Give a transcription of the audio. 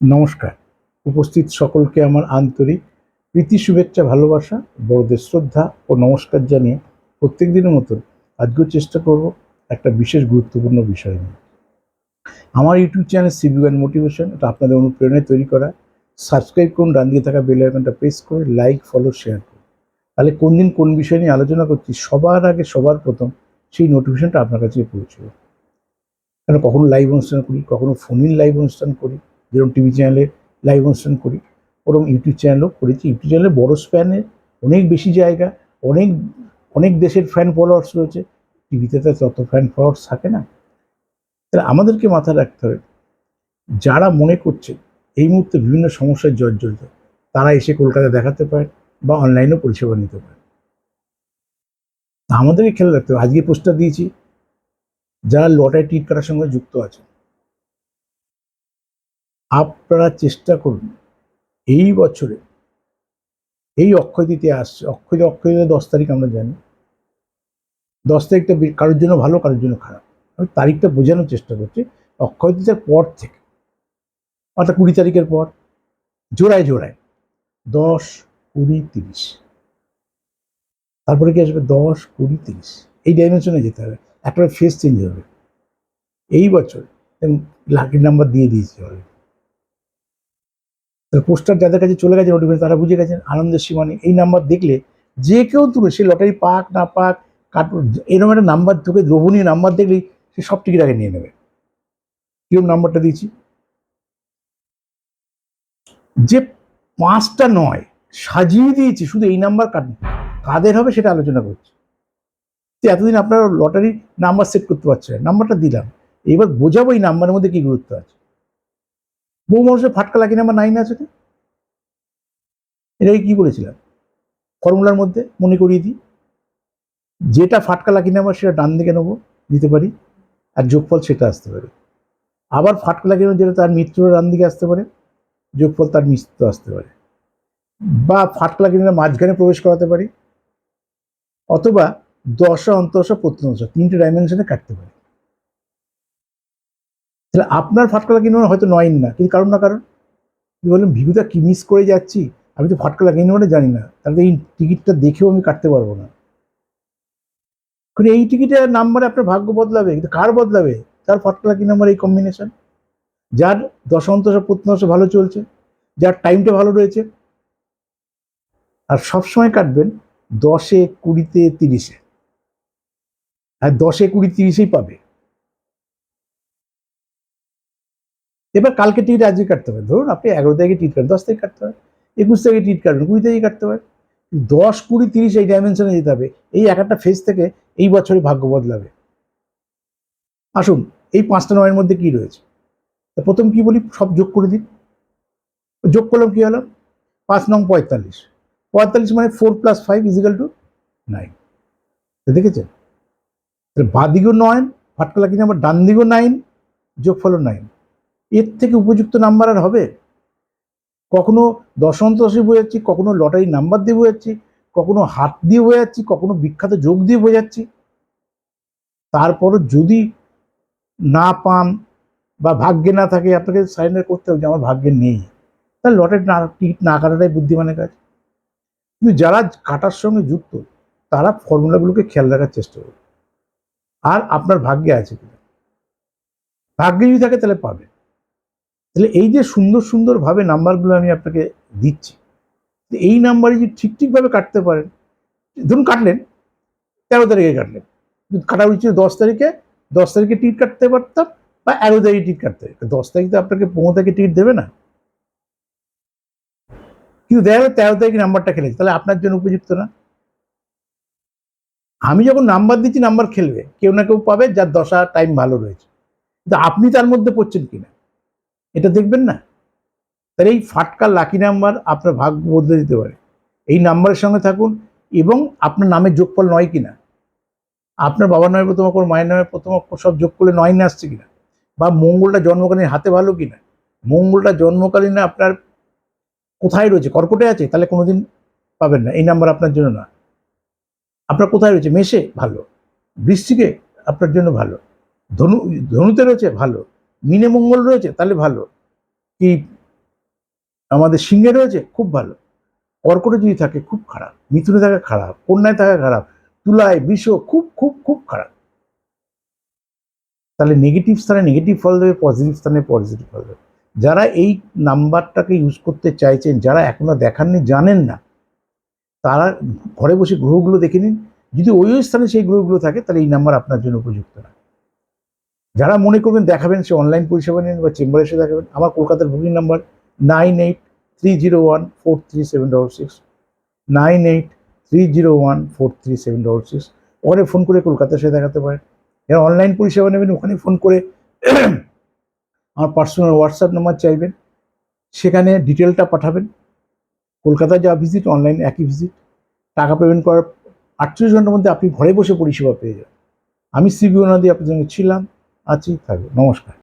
নমস্কার। উপস্থিত সকলকে আমার আন্তরিক প্রীতি, শুভেচ্ছা, ভালোবাসা, বড়দের শ্রদ্ধা ও নমস্কার জানিয়ে প্রত্যেক দিনের মতন আজকেও চেষ্টা করব একটা বিশেষ গুরুত্বপূর্ণ বিষয় নিয়ে। আমার YouTube channel CB and motivation, এটা আপনাদের অনুপ্রেরণায় তৈরি করা। সাবস্ক্রাইব করুন, ডান দিয়ে থাকা বেল আইকনটা প্রেস করে লাইক, ফলো, শেয়ার করুন। তাহলে কোন দিন কোন বিষয় নিয়ে আলোচনা করছি, সবার আগে, সবার প্রথম সেই নোটিফিকেশনটা আপনার কাছে পৌঁছবে। কারণ কখনো লাইভ অনুষ্ঠান করি, কখনো ফোন ইন লাইভ অনুষ্ঠান করি যেরকম টিভি চ্যানেলে লাইভ অনুষ্ঠান করি, ওরকম ইউটিউব চ্যানেলও করেছি। ইউটিউব চ্যানেলে বড় স্প্যানে অনেক বেশি জায়গা, অনেক অনেক দেশের ফ্যান ফলোয়ার্স রয়েছে। টিভিতে তো তত ফ্যান ফলোয়ার্স থাকে না। তাহলে আমাদেরকে মাথায় রাখতে হবে, যারা মনে করছে এই মুহূর্তে বিভিন্ন সমস্যায় জর্জরিত, তারা এসে কলকাতায় দেখাতে পারে বা অনলাইনেও পরিষেবা নিতে পারে আমাদেরকে খেয়াল রাখতে হবে। আজকে পোস্টার দিয়েছি, যারা লটারি টিট কাটার সঙ্গে যুক্ত আছে আপনারা চেষ্টা করুন। এই বছরে, এই অক্ষয় তৃতীয়া আসছে অক্ষয় অক্ষয় দশ তারিখ আমরা জানি। দশ তারিখটা কারোর জন্য ভালো, কারোর জন্য খারাপ। আমি তারিখটা বোঝানোর চেষ্টা করছি, অক্ষয় তৃতীয়ার পর থেকে। অর্থাৎ কুড়ি তারিখের পর, জোড়ায় জোড়ায়। দশ, কুড়ি, তিরিশ। তারপরে কি আসবে? দশ, কুড়ি, তিরিশ। এই ডাইমেনশনে যেতে হবে। একটা ফেস চেঞ্জ হবে। এই বছর লাকি নাম্বার দিয়ে দিয়েছে অলরেডি পোস্টার যাদের কাছে চলে গেছে নোটিফিকেশন তারা বুঝে গেছেন আনন্দের সীমানি। এই নাম্বার দেখলে যে কেউ তুলে সে লটারি পাক না পাক কাটুন এরকম একটা নাম্বার তোকে লোভনীয় নাম্বার দেখলেই সে সব টিকিট আগে নিয়ে নেবে। কীরকম নাম্বারটা দিয়েছি? যে পাঁচটা নয়, সাজিয়ে দিয়েছি, শুধু এই নাম্বার কাট কাদের হবে সেটা আলোচনা করছি। তো এতদিন আপনারা লটারি নাম্বার সেট করতে পারছেন নাম্বারটা দিলাম। এবার বোঝাবো এই নাম্বারের মধ্যে কি গুরুত্ব আছে। বহু মানুষের ফাটকা লাকি নাম্বার নাইন আছে এটাকে কি বলেছিলাম? ফর্মুলার মধ্যে মনে করিয়ে দিই। যেটা ফাটকা লাকি নাম্বার সেটা ডান দিকে নেব, দিতে পারি। আর যোগফল সেটা আসতে পারে। আবার ফাটকা লাকি যেটা তার মিত্র ডান দিকে আসতে পারে, যোগফল তার মিত্র আসতে পারে। বা ফাটকা লাকি নাম্বার মাঝখানে প্রবেশ করাতে পারি। অথবা দশা অন্তশা প্রত্যংশ তিনটে ডাইমেনশনে কাটতে পারি। তাহলে আপনার ফাটকা নেওয়া হয়তো নয় না, কিন্তু কারণ না কারণ? কি বললেন ভিভুটা কি মিস করে যাচ্ছি? আমি তো ফাটকা নেওয়াটা জানি না, তাহলে এই টিকিটটা দেখেও আমি কাটতে পারব না। এই টিকিটের নাম্বারে আপনার ভাগ্য বদলাবে, কিন্তু কার বদলাবে? তার ফাটকা লাগিয়ে নাম্বার এই কম্বিনেশন যার দশান্তশ প্রত্যন্ত ভালো চলছে, যার টাইমটা ভালো রয়েছে। আর সবসময় কাটবেন দশে কুড়িতে তিরিশে। আর দশে কুড়ি তিরিশেই পাবে। এবার কালকে টিকিট আজকে কাটতে হবে। ধরুন আপনি এগারো তারিখে টিকিট কাটবেন, দশ তারিখ কাটতে হবে, একুশ তারিখে টিকিট কাটবেন, কুড়ি তারিখে কাটতে হবে, দশ, কুড়ি, তিরিশ এই ডাইমেনশনে যেতে হবে। এই এক একটা ফেজ থেকে এই বছরে ভাগ্য বদলাবে। আসুন, এই পাঁচটা নয়ের মধ্যে কি রয়েছে? প্রথম কি বলি? সব যোগ করে দিন। যোগ করলাম কী হলো? পাঁচ নং পঁয়তাল্লিশ। পঁয়তাল্লিশ মানে four plus five equal to nine দেখেছেন? বাঁ দিকেও নয় ফাটকলা কিনে আমার ডান দিকেও নাইন যোগফলও নাইন এর থেকে উপযুক্ত নাম্বার আর হবে? কখনো দশন্ত দশে বোঝাচ্ছি কখনো লটারি নাম্বার দিয়ে বোঝাচ্ছি কখনো হাত দিয়ে বোঝাচ্ছি কখনো বিখ্যাত যোগ দিয়ে বোঝাচ্ছি তারপরও যদি না পান বা ভাগ্যে না থাকে, আপনাকে সারেন্ডার করতে হবে যে আমার ভাগ্যে নেই। তাহলে লটারি না, টিকিট না কাটাটাই বুদ্ধিমানের কাজ। কিন্তু যারা কাটার সঙ্গে যুক্ত, তারা ফর্মুলাগুলোকে খেয়াল রাখার চেষ্টা করবে আর আপনার ভাগ্যে আছে কিনা? ভাগ্যে যদি থাকে তাহলে পাবে তাহলে এই যে সুন্দর সুন্দরভাবে নাম্বারগুলো আমি আপনাকে দিচ্ছি, তো এই নাম্বারে যদি ঠিক ঠিকভাবে কাটতে পারেন, ধরুন কাটলেন, তেরো তারিখে কাটলেন কিন্তু কাটা উচিত দশ তারিখে দশ তারিখে টিকিট কাটতে পারতাম বা এগারো তারিখে টিকিট কাটতে দশ তারিখে আপনাকে পনেরো তারিখে টিকিট দেবে না। কিন্তু দেখা গেলো তেরো তারিখে নাম্বারটা খেলেছে, তাহলে আপনার জন্য উপযুক্ত না। আমি যখন নাম্বার দিচ্ছি, নাম্বার খেলবে, কেউ না কেউ পাবে, যার দশা টাইম ভালো রয়েছে। কিন্তু আপনি তার মধ্যে পড়ছেন কিনা? এটা দেখবেন না? তাহলে এই ফাটকা লাকি নাম্বার আপনার ভাগ্য বদলে দিতে পারে। এই নাম্বারের সঙ্গে থাকুন এবং আপনার নামের যোগফল নয় কিনা? আপনার বাবার নামে প্রথম অক্ষর, মায়ের নামে প্রথম অক্ষর সব যোগ করলে নয় না আসছে কিনা? বা মঙ্গলটা জন্মকালীন হাতে ভালো কিনা? মঙ্গলটা জন্মকালীন আপনার কোথায় রয়েছে? কর্কটে আছে, তাহলে কোনোদিন পাবেন না। এই নাম্বার আপনার জন্য না। আপনার কোথায় রয়েছে? মেষে ভালো। বৃষ্টিকে আপনার জন্য ভালো। ধনু, ধনুতে রয়েছে? ভালো। মিনে মঙ্গল রয়েছে, তাহলে ভালো। কি আমাদের সিংহে রয়েছে, খুব ভালো। কর্কটে যদি থাকে, খুব খারাপ। মিথুনে থাকা, খারাপ। কন্যায় থাকা, খারাপ। তুলায়, বিষ, খুব খুব খুব খারাপ। তাহলে নেগেটিভ স্থানে নেগেটিভ ফল দেবে পজিটিভ স্থানে পজিটিভ ফল দেবে। যারা এই নাম্বারটাকে ইউজ করতে চাইছেন, যারা এখনও দেখাননি, জানেন না, তারা ঘরে বসে গ্রহগুলো দেখে নিন। যদি ওই ওই স্থানে সেই গ্রহগুলো থাকে, তাহলে এই নাম্বার আপনার জন্য উপযুক্ত না। যারা মনে করবেন দেখাবেন সে অনলাইন পরিষেবা নেন বা চেম্বারে এসে দেখাবেন, আমার কলকাতার booking number nine eight three zero one four three seven double six nine eight three zero one four three seven double six ওখানে ফোন করে কলকাতা এসে দেখাতে পারেন। যারা অনলাইন পরিষেবা নেবেন, ওখানে ফোন করে আমার পার্সোনাল হোয়াটসঅ্যাপ নাম্বার চাইবেন, সেখানে ডিটেলটা পাঠাবেন। কলকাতায় যা ভিজিট অনলাইন একই ভিজিট টাকা পেমেন্ট করার আটচল্লিশ ঘণ্টার মধ্যে আপনি ঘরে বসে পরিষেবা পেয়ে যাবেন। আমি সিবি ওনাদি আপনার সঙ্গে ছিলাম। আছি থাকবে। নমস্কার।